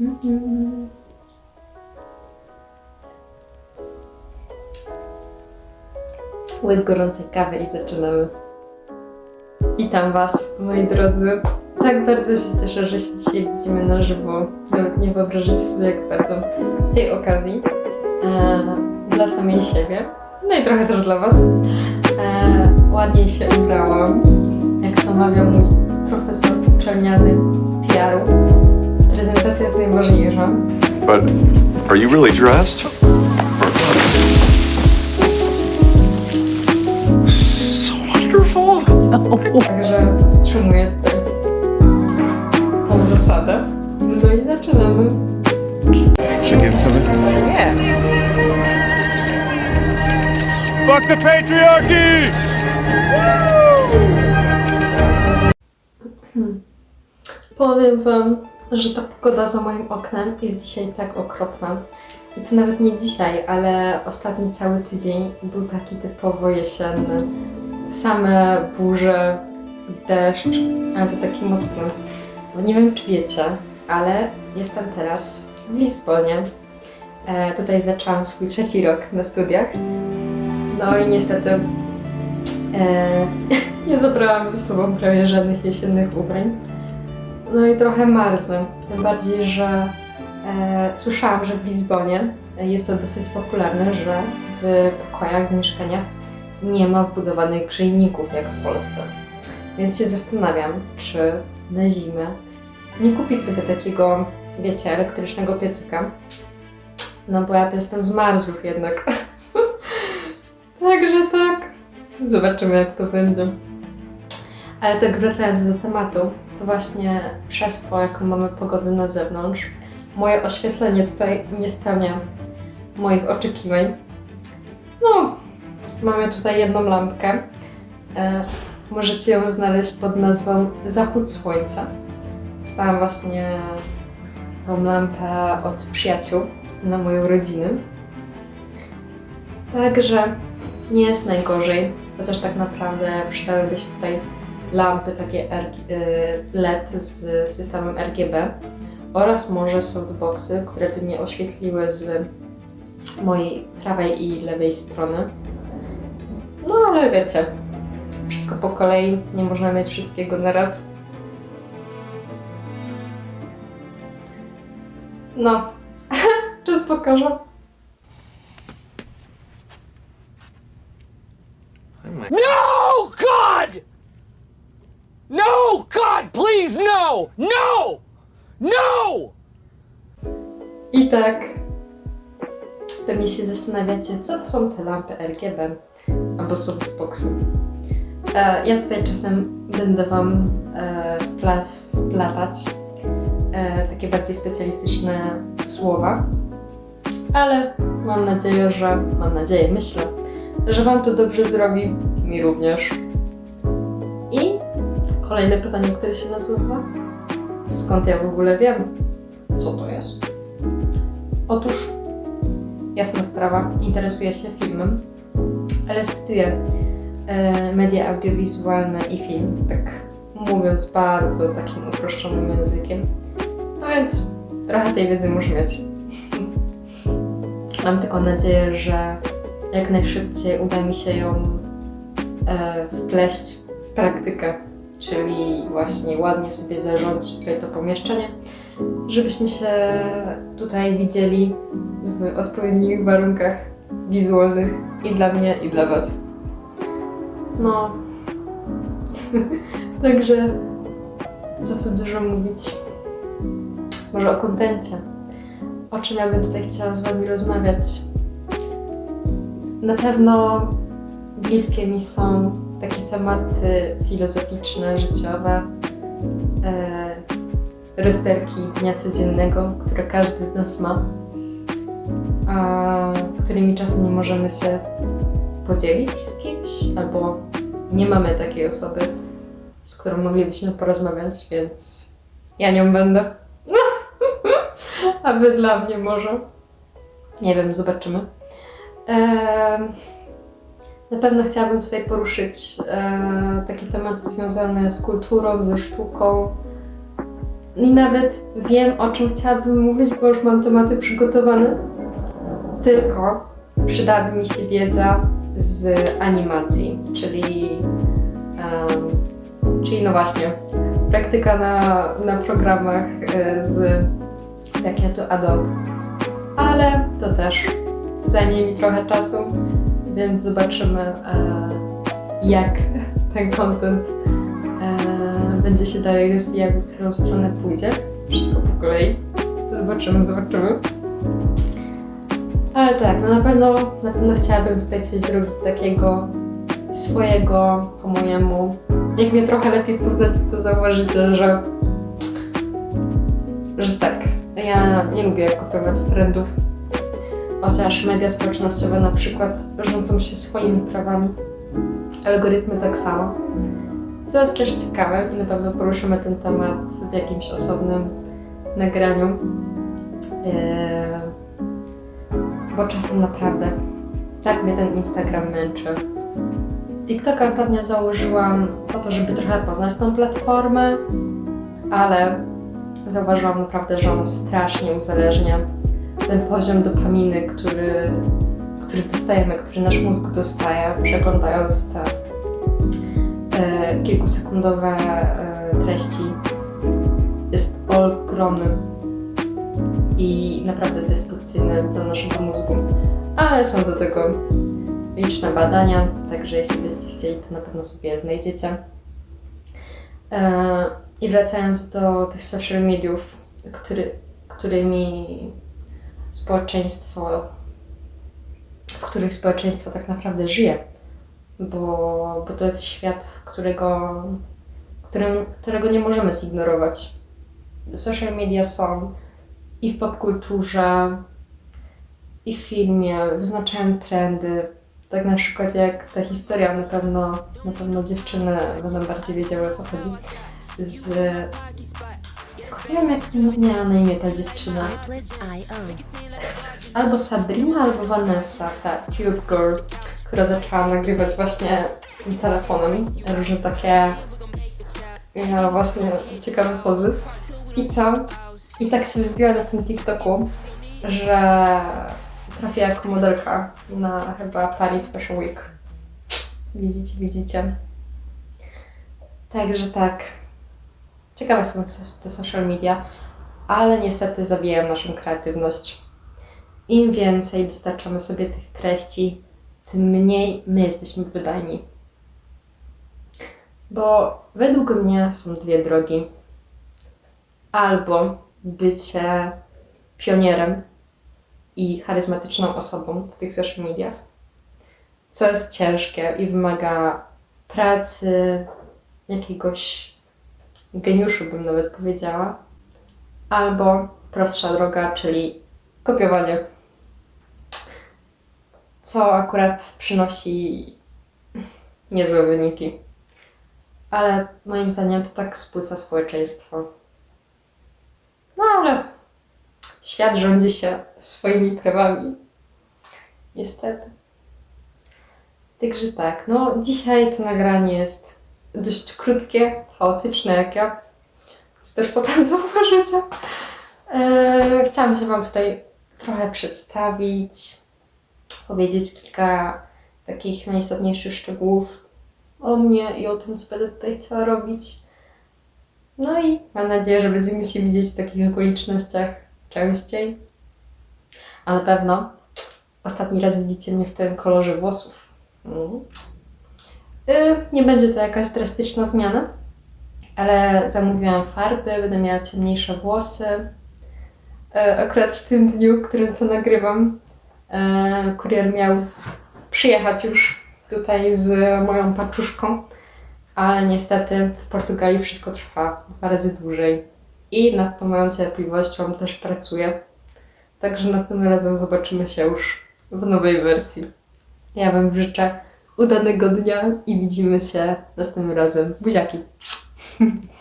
Mhm. Łyk gorącej kawy i zaczynamy. Witam Was, moi drodzy. Tak bardzo się cieszę, że się dzisiaj widzimy na żywo. Nawet nie wyobrażacie sobie, jak bardzo. Z tej okazji, e, dla samej siebie, no i trochę też dla Was, e, ładniej się ubrałam. Jak to mawiał mój profesor uczelniany z PR-u. Prezentacja jest najważniejsza. But are you really dressed? So wonderful. Także wstrzymuję tutaj tą zasadę. No i zaczynamy. Fuck the patriarchy! Powiem Wam, że ta pogoda za moim oknem jest dzisiaj tak okropna. I to nawet nie dzisiaj, ale ostatni cały tydzień był taki typowo jesienny. Same burze, deszcz, ale to taki mocny. Bo nie wiem, czy wiecie, ale jestem teraz w Lizbonie. E, tutaj zaczęłam swój trzeci rok na studiach. No i niestety e, nie zabrałam ze sobą prawie żadnych jesiennych ubrań. No i trochę marznę. Tym bardziej, że e, słyszałam, że w Lizbonie jest to dosyć popularne, że w pokojach, w mieszkaniach nie ma wbudowanych grzejników jak w Polsce. Więc się zastanawiam, czy na zimę nie kupić sobie takiego, wiecie, elektrycznego piecyka. No bo ja to jestem zmarzłych jednak. Także tak. Zobaczymy jak to będzie. Ale tak wracając do tematu, to właśnie przez to, jaką mamy pogodę na zewnątrz, moje oświetlenie tutaj nie spełnia moich oczekiwań. No, mamy tutaj jedną lampkę. E, możecie ją znaleźć pod nazwą Zachód Słońca. Dostałam właśnie tą lampę od przyjaciół na moją rodzinę. Także nie jest najgorzej, chociaż tak naprawdę przydałyby się tutaj lampy takie y, LED z systemem RGB oraz może softboxy, które by mnie oświetliły z mojej prawej i lewej strony. No ale wiecie, wszystko po kolei, nie można mieć wszystkiego na raz. No, czas pokażę. No, God! No, God, please, no! No! No! I tak, pewnie się zastanawiacie, co to są te lampy RGB albo softboxy. E, ja tutaj czasem będę Wam e, wpla- wplatać e, takie bardziej specjalistyczne słowa, ale mam nadzieję, że, mam nadzieję, myślę, że Wam to dobrze zrobi, mi również. I kolejne pytanie, które się nasuwa. Skąd ja w ogóle wiem, co to jest? Otóż, jasna sprawa, interesuję się filmem, ale studiuję e, media audiowizualne i film, tak mówiąc bardzo takim uproszczonym językiem. No więc trochę tej wiedzy muszę mieć. Mam tylko nadzieję, że jak najszybciej uda mi się ją e, wpleść w praktykę, czyli właśnie ładnie sobie zarządzić tutaj to pomieszczenie, żebyśmy się tutaj widzieli w odpowiednich warunkach wizualnych i dla mnie, i dla Was. No. Także, co tu dużo mówić. Może o kontencie. O czym ja bym tutaj chciała z Wami rozmawiać? Na pewno bliskie mi są takie tematy filozoficzne, życiowe, e, rozterki dnia codziennego, które każdy z nas ma, a którymi czasem nie możemy się podzielić z kimś, albo nie mamy takiej osoby, z którą moglibyśmy porozmawiać, więc ja nią będę. a dla mnie może. Nie wiem, zobaczymy. Na pewno chciałabym tutaj poruszyć e, takie tematy związane z kulturą, ze sztuką, i nawet wiem, o czym chciałabym mówić, bo już mam tematy przygotowane. Tylko przydałaby mi się wiedza z animacji, czyli, em, czyli no właśnie, praktyka na, na programach e, z jak ja to Adobe. Ale to też zajmie mi trochę czasu, więc zobaczymy, e, jak ten content e, będzie się dalej rozwijał, w którą stronę pójdzie. Wszystko po kolei. Zobaczymy, zobaczymy. Ale tak, no na pewno, na pewno chciałabym tutaj coś zrobić takiego swojego po mojemu. Jak mnie trochę lepiej poznacie, to zauważycie, że, że tak, ja nie lubię kopiować trendów. Chociaż media społecznościowe na przykład rządzą się swoimi prawami. Algorytmy tak samo. Co jest też ciekawe i na pewno poruszymy ten temat w jakimś osobnym nagraniu. Eee, bo czasem naprawdę tak mnie ten Instagram męczy. TikToka ostatnio założyłam po to, żeby trochę poznać tą platformę, ale zauważyłam naprawdę, że ona strasznie uzależnia. Ten poziom dopaminy, który, który dostajemy, który nasz mózg dostaje, przeglądając te e, kilkusekundowe e, treści, jest ogromny i naprawdę destrukcyjny dla naszego mózgu. Ale są do tego liczne badania, także jeśli będziecie chcieli, to na pewno sobie je znajdziecie. E, I wracając do tych social mediów, który, którymi społeczeństwo, w których społeczeństwo tak naprawdę żyje, bo, bo to jest świat, którego, którym, którego nie możemy zignorować. Social media są i w popkulturze, i w filmie, wyznaczają trendy. Tak na przykład jak ta historia, na pewno, na pewno dziewczyny będą bardziej wiedziały o co chodzi. Z... Nie wiem jak miała na imię ta dziewczyna. Albo Sabrina, albo Vanessa, ta Tube Girl, która zaczęła nagrywać właśnie tym telefonem różne takie miała właśnie ciekawe pozy. I co? I tak się wybiła na tym TikToku, że trafiła jako modelka na chyba Paris Fashion Week. Widzicie, widzicie. Także tak. Ciekawe są te- social media, ale niestety zabijają naszą kreatywność. Im więcej dostarczamy sobie tych treści, tym mniej my jesteśmy wydajni. Bo według mnie są dwie drogi. Albo bycie pionierem i charyzmatyczną osobą w tych social mediach, co jest ciężkie i wymaga pracy, jakiegoś geniuszu, bym nawet powiedziała, albo prostsza droga, czyli kopiowanie, co akurat przynosi niezłe wyniki. Ale moim zdaniem to tak spłyca społeczeństwo. No ale świat rządzi się swoimi prawami. Niestety. Także tak, no dzisiaj to nagranie jest dość krótkie, chaotyczne jak ja, co też potem zauważycie. Eee, chciałam się Wam tutaj trochę przedstawić, powiedzieć kilka takich najistotniejszych szczegółów o mnie i o tym, co będę tutaj chciała robić. No i mam nadzieję, że będziemy się widzieć w takich okolicznościach częściej. A na pewno ostatni raz widzicie mnie w tym kolorze włosów. Mm. Y, nie będzie to jakaś drastyczna zmiana, ale zamówiłam farby, będę miała ciemniejsze włosy. Y, akurat w tym dniu, w którym to nagrywam, y, kurier miał przyjechać już tutaj z moją paczuszką, ale niestety w Portugalii wszystko trwa dwa razy dłużej i nad tą moją cierpliwością też pracuję. Także następnym razem zobaczymy się już w nowej wersji. Ja Wam życzę udanego dnia i widzimy się następnym razem. Buziaki!